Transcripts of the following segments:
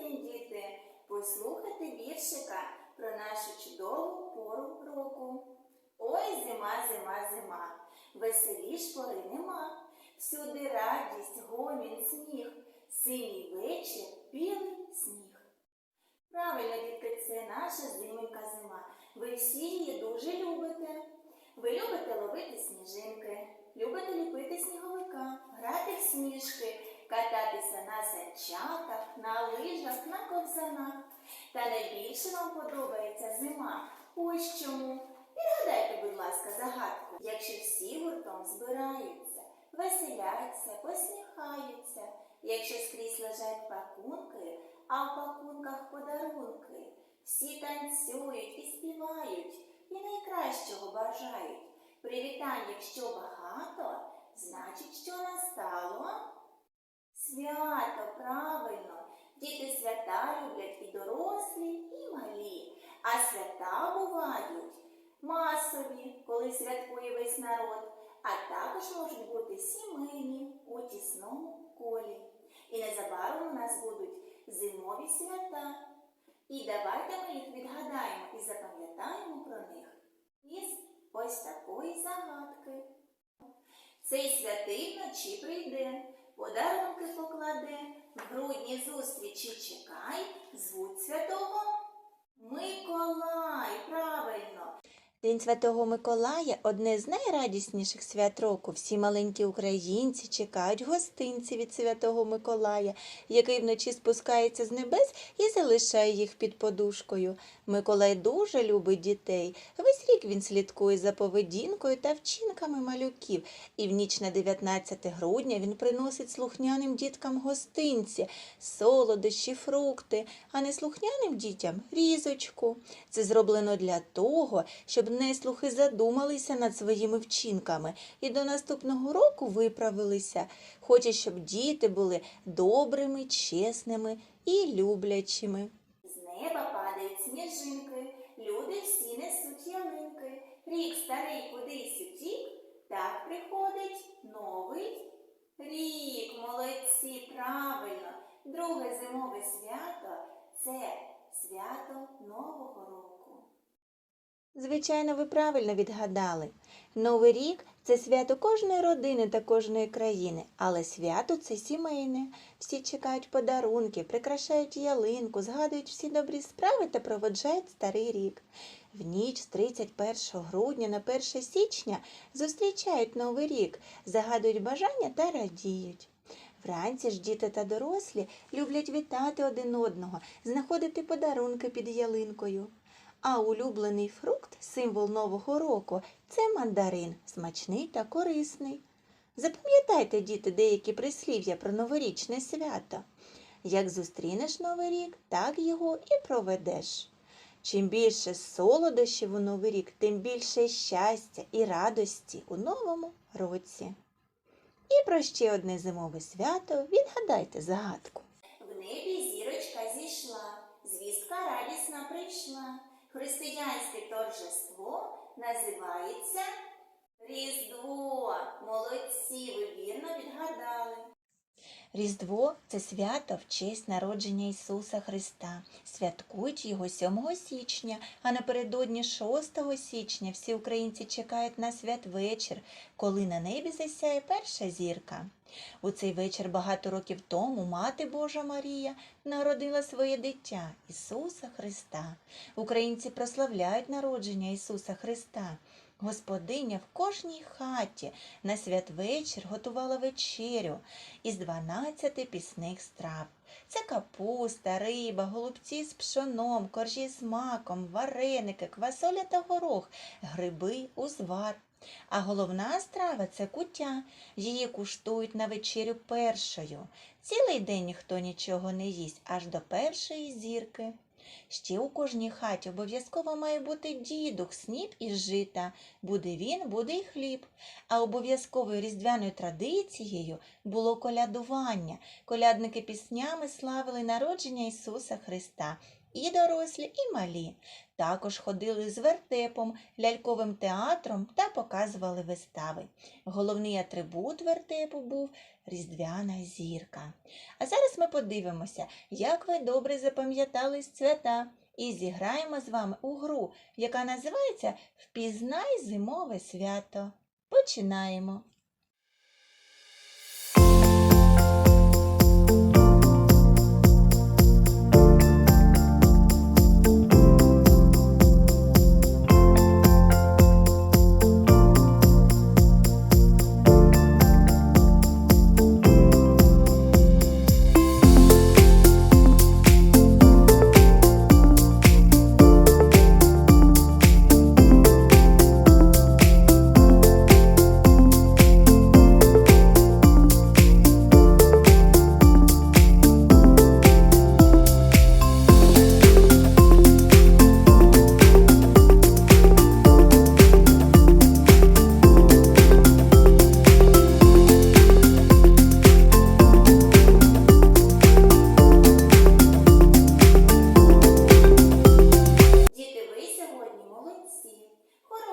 день, діти, послухати віршика про нашу чудову пору року. Ой, зима, зима, зима, веселіш пори нема. Всюди радість, гомін, сміх, синій вечір, білий сніг. Правильно, дітки, це наша зименька зима. Ви всі її дуже любите. Ви любите ловити сніжинки, любите ліпити сніговика, грати в сніжки, кататися на санчатах, на лижах, на ковзанах. Та найбільше вам подобається зима. Ось чому. Відгадайте, будь ласка, загадку. Якщо всі гуртом збираються, веселяться, посміхаються, якщо скрізь лежать пакунки, а в пакунках подарунки, всі танцюють і співають, і найкращого бажають. Привітань, якщо багато, значить, що настало? Свято, правильно. Діти свята люблять і дорослі, і малі. А свята бувають масові, коли святкує весь народ, а також можуть бути сімейні у тісному колі. І незабаром у нас будуть зимові свята. І давайте ми їх відгадаємо і запам'ятаємо про них із ось такої загадки. Цей святий вночі прийде, подарунки покладе, в грудні зустрічі чекай, звуть святого Миколай, правильно. День Святого Миколая одне з найрадісніших свят року. Всі маленькі українці чекають гостинці від Святого Миколая, який вночі спускається з небес і залишає їх під подушкою. Миколай дуже любить дітей. Весь рік він слідкує за поведінкою та вчинками малюків. І в ніч на 19 грудня він приносить слухняним діткам гостинці, солодощі, фрукти, а неслухняним дітям різочку. Це зроблено для того, щоб неслухи задумалися над своїми вчинками і до наступного року виправилися. Хоче, щоб діти були добрими, чесними і люблячими. З неба падають сніжинки, люди всі несуть ялинки. Рік старий кудись утік, так приходить новий рік. Молодці, правильно. Друге зимове свято це свято Нового року. Звичайно, ви правильно відгадали. Новий рік це свято кожної родини та кожної країни, але свято це сімейне. Всі чекають подарунки, прикрашають ялинку, згадують всі добрі справи та проводжають старий рік. В ніч з 31 грудня на 1 січня зустрічають Новий рік, загадують бажання та радіють. Вранці ж діти та дорослі люблять вітати один одного, знаходити подарунки під ялинкою. А улюблений фрукт, символ Нового року, це мандарин, смачний та корисний. Запам'ятайте, діти, деякі прислів'я про новорічне свято. Як зустрінеш Новий рік, так його і проведеш. Чим більше солодощів у Новий рік, тим більше щастя і радості у новому році. І про ще одне зимове свято відгадайте загадку. В небі зірочка зійшла, звістка радісна прийшла. Християнське торжество називається Різдво. Молодці, ви вірно відгадали. Різдво це свято в честь народження Ісуса Христа. Святкують його 7 січня, а напередодні 6 січня всі українці чекають на святвечір, коли на небі засяє перша зірка. У цей вечір багато років тому Мати Божа Марія народила своє дитя Ісуса Христа. Українці прославляють народження Ісуса Христа. Господиня в кожній хаті на святвечір готувала вечерю із 12 пісних страв. Це капуста, риба, голубці з пшоном, коржі з маком, вареники, квасоля та горох, гриби, узвар. А головна страва це куття. Її куштують на вечерю першою. Цілий день ніхто нічого не їсть, аж до першої зірки. Ще у кожній хаті обов'язково має бути дідух, сніп із жита. Буде він, буде й хліб. А обов'язковою різдвяною традицією було колядування. Колядники піснями славили народження Ісуса Христа. І дорослі, і малі. Також ходили з вертепом, ляльковим театром та показували вистави. Головний атрибут вертепу був різдвяна зірка. А зараз ми подивимося, як ви добре запам'ятали свята, і зіграємо з вами у гру, яка називається Впізнай зимове свято. Починаємо.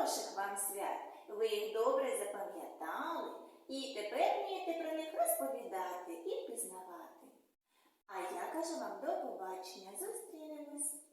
Хороших вам свят. Ви їх добре запам'ятали і тепер вмієте про них розповідати і пізнавати. А я кажу вам до побачення. Зустрінемось.